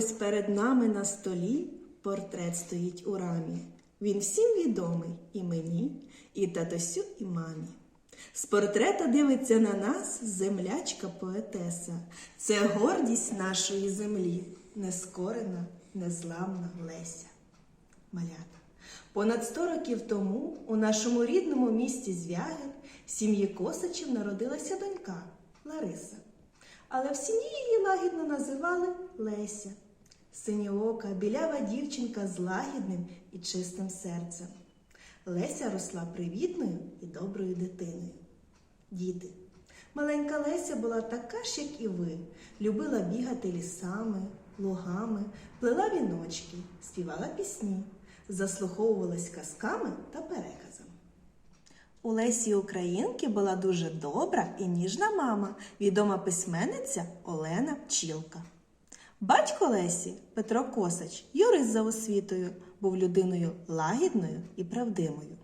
перед нами на столі портрет стоїть у рамі. Він всім відомий і мені, і татусю, і мамі. З портрета дивиться на нас землячка поетеса. Це гордість нашої землі, нескорена, незламна Леся. Малята. Понад 100 років тому у нашому рідному місті Звягель в сім'ї Косачів народилася донька Лариса. Але в сім'ї її лагідно називали Леся. Синьоока, білява дівчинка з лагідним і чистим серцем. Леся росла привітною і доброю дитиною. Діти. Маленька Леся була така ж, як і ви, любила бігати лісами, лугами, плела віночки, співала пісні, заслуховувалась казками та переказами. У Лесі Українки була дуже добра і ніжна мама, відома письменниця Олена Пчілка. Батько Лесі Петро Косач, юрист за освітою, був людиною лагідною і правдивою.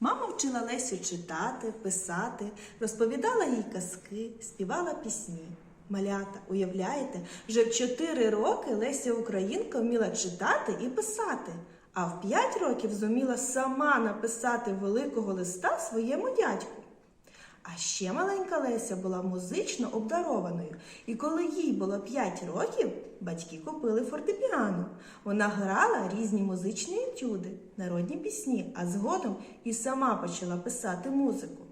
Мама вчила Лесю читати, писати, розповідала їй казки, співала пісні. Малята, уявляєте, вже в 4 роки Леся Українка вміла читати і писати, а в 5 років зуміла сама написати великого листа своєму дядьку. А ще маленька Леся була музично обдарованою, і коли їй було 5 років, батьки купили фортепіано. Вона грала різні музичні етюди, народні пісні, а згодом і сама почала писати музику.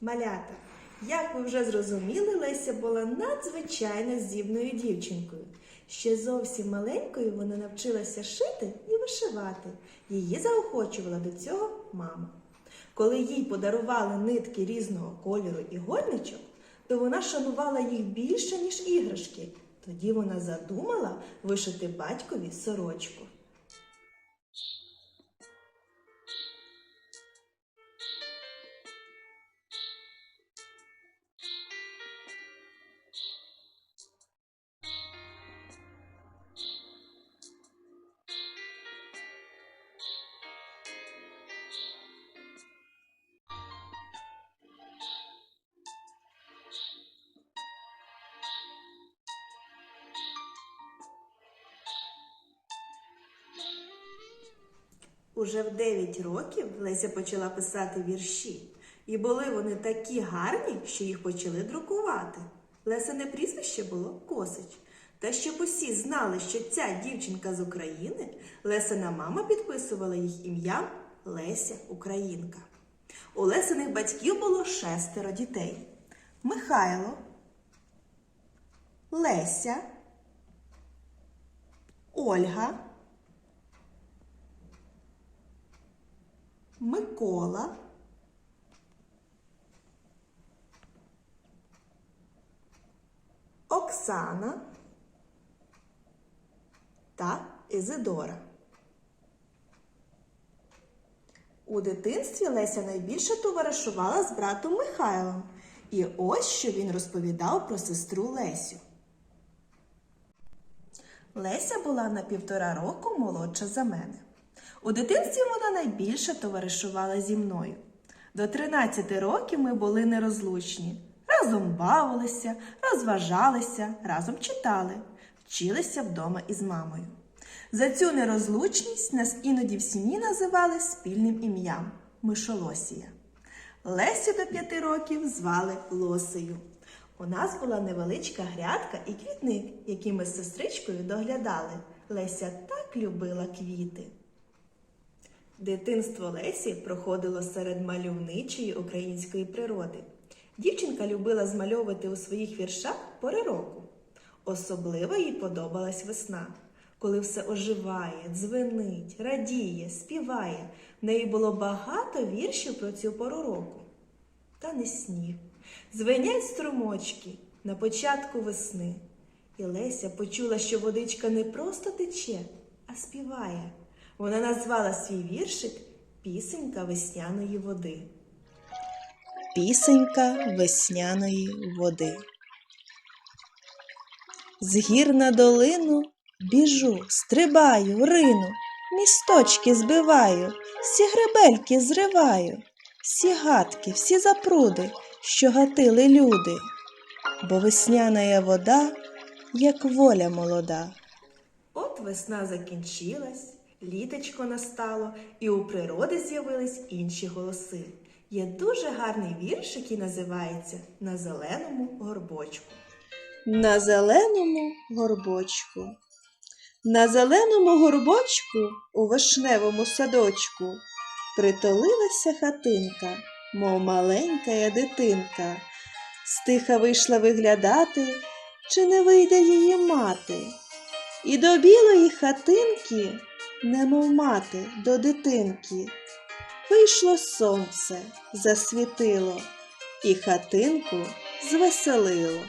Малята, як ви вже зрозуміли, Леся була надзвичайно здібною дівчинкою. Ще зовсім маленькою вона навчилася шити і вишивати. Її заохочувала до цього мама. Коли їй подарували нитки різного кольору і горничок, то вона шанувала їх більше, ніж іграшки. Тоді вона задумала вишити батькові сорочку. Уже в 9 років Леся почала писати вірші, і були вони такі гарні, що їх почали друкувати. Лесине прізвище було Косич. Та щоб усі знали, що ця дівчинка з України, Лесина мама підписувала їх ім'ям Леся Українка. У Лесиних батьків було шестеро дітей: Михайло, Леся, Ольга. Микола, Оксана та Ізидора. У дитинстві Леся найбільше товаришувала з братом Михайлом. І ось що він розповідав про сестру Лесю. Леся була на півтора року молодша за мене. У дитинстві вона найбільше товаришувала зі мною. До 13 років ми були нерозлучні. Разом бавилися, розважалися, разом читали, вчилися вдома із мамою. За цю нерозлучність нас іноді в сім'ї називали спільним ім'ям Мишолосія. Лесю до п'яти років звали Лосею. У нас була невеличка грядка і квітник, які ми з сестричкою доглядали. Леся так любила квіти. Дитинство Лесі проходило серед мальовничої української природи. Дівчинка любила змальовувати у своїх віршах пори року. Особливо їй подобалась весна, коли все оживає, дзвенить, радіє, співає. В неї було багато віршів про цю пору року. Та не сніг. Звенять струмочки на початку весни. І Леся почула, що водичка не просто тече, а співає. Вона назвала свій віршик Пісенька весняної води. Пісенька весняної води. З гір на долину біжу, стрибаю, рину, місточки збиваю, всі гребельки зриваю, всі гадки, всі запруди, що гатили люди, бо весняна вода, як воля молода. От весна закінчилась, літочко настало, і у природи з'явились інші голоси. Є дуже гарний вірш, який називається На зеленому горбочку. На зеленому горбочку. На зеленому горбочку у вишневому садочку притулилася хатинка, мов маленька дитинка. Стиха вийшла виглядати, чи не вийде її мати. І до білої хатинки, немов мати до дитинки, вийшло сонце, засвітило, і хатинку звеселило.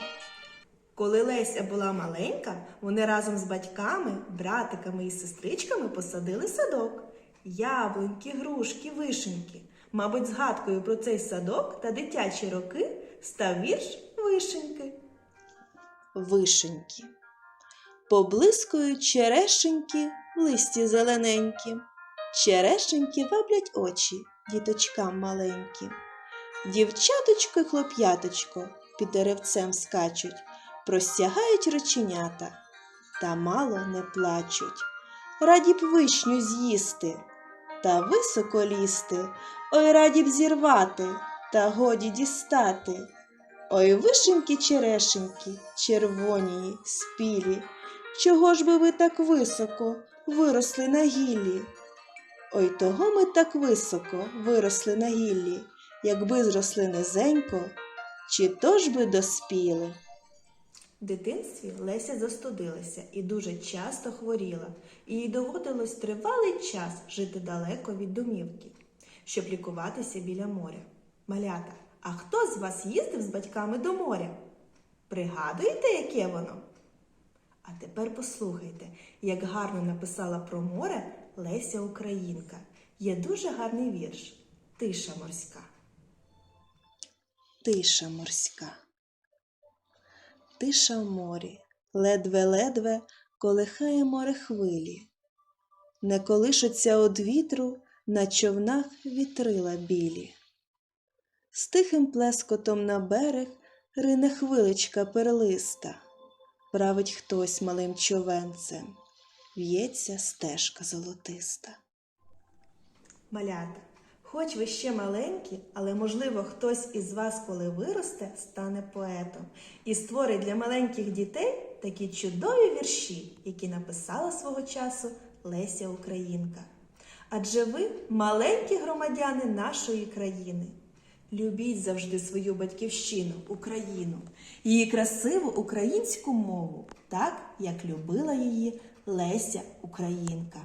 Коли Леся була маленька, вони разом з батьками, братиками і сестричками посадили садок. Яблуньки, грушки, вишеньки. Мабуть, згадкою про цей садок та дитячі роки став вірш вишеньки. Вишеньки. Поблискують черешеньки листі зелененькі. Черешеньки ваблять очі діточкам маленьким. Дівчаточко й хлоп'яточко під деревцем скачуть, простягають реченята, та мало не плачуть. Раді б вишню з'їсти, та високо лізти, ой раді б зірвати, та годі дістати. Ой, вишеньки черешеньки, червоні, спілі, чого ж би ви так високо виросли на гіллі? Ой, того ми так високо виросли на гіллі, якби зросли низенько, чи то ж би доспіли. В дитинстві Леся застудилася і дуже часто хворіла, і їй доводилось тривалий час жити далеко від домівки, щоб лікуватися біля моря. Малята, а хто з вас їздив з батьками до моря? Пригадуєте, яке воно? А тепер послухайте, як гарно написала про море Леся Українка. Є дуже гарний вірш Тиша морська. Тиша морська. Тиша в морі, ледве-ледве колихає море хвилі. Не колишуться од вітру на човнах вітрила білі. З тихим плескотом на берег рине хвиличка перлиста. Править хтось малим човенцем, в'ється стежка золотиста. Малята, хоч ви ще маленькі, але можливо хтось із вас, коли виросте, стане поетом і створить для маленьких дітей такі чудові вірші, які написала свого часу Леся Українка. Адже ви маленькі громадяни нашої країни. Любіть завжди свою батьківщину, Україну, її красиву українську мову, так як любила її Леся Українка.